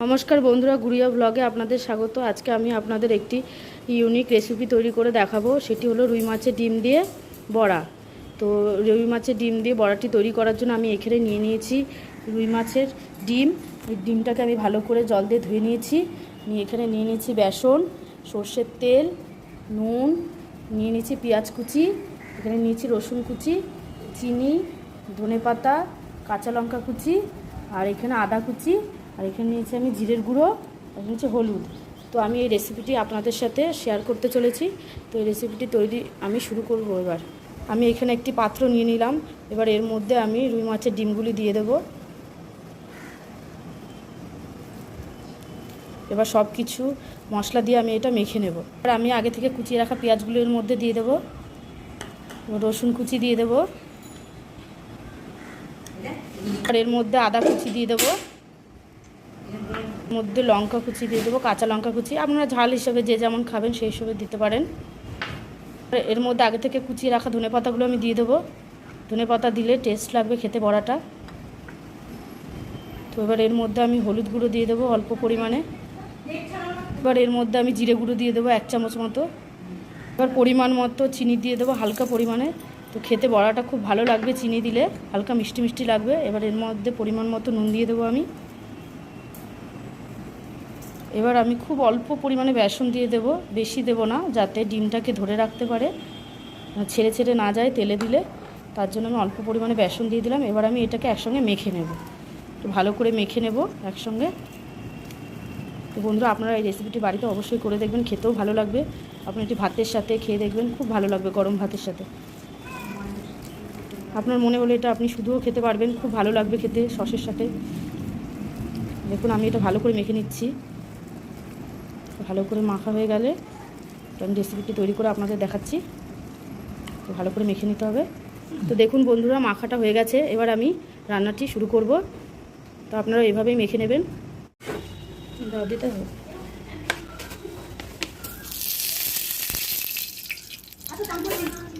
নমস্কার বন্ধুরা, গুড়িয়া ব্লগে আপনাদের স্বাগত। আজকে আমি আপনাদের একটি ইউনিক রেসিপি তৈরি করে দেখাবো। সেটি হলো রুই মাছের ডিম দিয়ে বড়া। তো রুই মাছের ডিম দিয়ে বড়াটি তৈরি করার জন্য আমি এখানে নিয়ে নিয়েছি রুই মাছের ডিম। ডিমটাকে আমি ভালো করে জল দিয়ে ধুয়ে নিয়েছি। নিয়ে এখানে নিয়ে নিয়েছি বেসন, সর্ষের তেল, নুন, নিয়ে নিয়েছি পেঁয়াজ কুচি, এখানে নিয়েছি রসুন কুচি, চিনি, ধনেপাতা, কাঁচা লঙ্কা কুচি, আর এখানে আদা কুচি আর এখানে নিয়েছি আমি জিরের গুঁড়ো, আর হচ্ছে হলুদ। তো আমি এই রেসিপিটি আপনাদের সাথে শেয়ার করতে চলেছি। তো এই রেসিপিটি তৈরি আমি শুরু করব এবার। আমি এখানে একটি পাত্র নিয়ে নিলাম। এবার এর মধ্যে আমি রুই মাছের ডিমগুলি দিয়ে দেব। এবার সব কিছু মশলা দিয়ে আমি এটা মেখে নেব। এবার আমি আগে থেকে কুচিয়ে রাখা পেঁয়াজগুলোর মধ্যে দিয়ে দেবো। রসুন কুচি দিয়ে দেবো। আর এর মধ্যে আদা কুচি দিয়ে দেবো। মধ্যে লঙ্কা কুচি দিয়ে দেবো, কাঁচা লঙ্কা কুচি। আপনারা ঝাল হিসেবে যে যেমন খাবেন সেই হিসেবে দিতে পারেন। এর মধ্যে আগে থেকে কুচিয়ে রাখা ধনে পাতাগুলো আমি দিয়ে দেবো। ধনে পাতা দিলে টেস্ট লাগবে খেতে বড়াটা। তো এবার এর মধ্যে আমি হলুদ গুঁড়ো দিয়ে দেবো অল্প পরিমাণে। এবার এর মধ্যে আমি জিরে গুঁড়ো দিয়ে দেবো এক চামচ মতো। এবার পরিমাণ মতো চিনি দিয়ে দেবো হালকা পরিমাণে। তো খেতে বড়াটা খুব ভালো লাগবে চিনি দিলে, হালকা মিষ্টি মিষ্টি লাগবে। এবার এর মধ্যে পরিমাণ মতো নুন দিয়ে দেবো আমি। এবার আমি খুব অল্প পরিমাণে বেসন দিয়ে দেব, বেশি দেব না, যাতে ডিমটাকে ধরে রাখতে পারে। ছেড়ে ছেড়ে না যায় তেলে দিলে, তার জন্য আমি অল্প পরিমাণে বেসন দিয়ে দিলাম। এবার আমি এটাকে একসঙ্গে মেখে নেব। তো ভালো করে মেখে নেব একসঙ্গে। তো বন্ধুরা, আপনারা এই রেসিপিটি বাড়িতে অবশ্যই করে দেখবেন, খেতেও ভালো লাগবে। আপনি এটি ভাতের সাথে খেয়ে দেখবেন, খুব ভালো লাগবে গরম ভাতের সাথে। আপনার মনে হলে এটা আপনি শুধুও খেতে পারবেন, খুব ভালো লাগবে খেতে সসের সাথে। দেখুন, আমি এটা ভালো করে মেখে নিচ্ছি। ভালো করে মাখা হয়ে গেলে তো আমি রেসিপিটি তৈরি করে আপনাদের দেখাচ্ছি। তো ভালো করে মেখে নিতে হবে। তো দেখুন বন্ধুরা, মাখাটা হয়ে গেছে। এবার আমি রান্নাটি শুরু করব। তো আপনারা এভাবেই মেখে নেবেন। দিতে হবে এই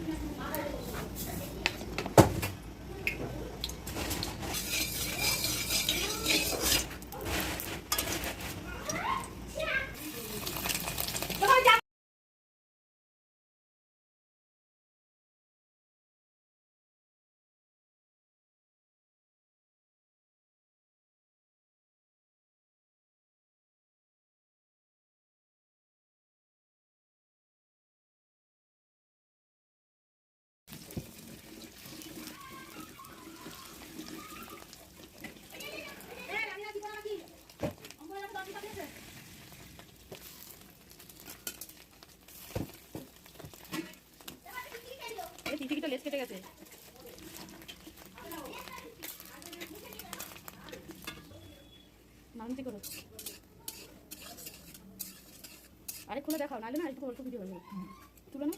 লেজ কেটে গেছে। নামতে করো। আরে খুলে দেখাও, নাহলে না একটু অল্প ভিডিও তুলো না।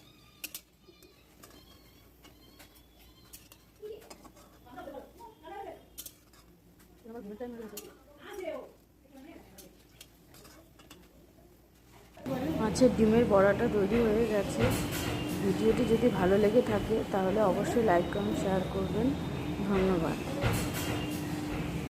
মাছের ডিমের বড়াটা তৈরি হয়ে গেছে। ভিডিওটি যদি ভালো লেগে থাকে তাহলে অবশ্যই লাইক কমেন্ট শেয়ার করবেন। ধন্যবাদ।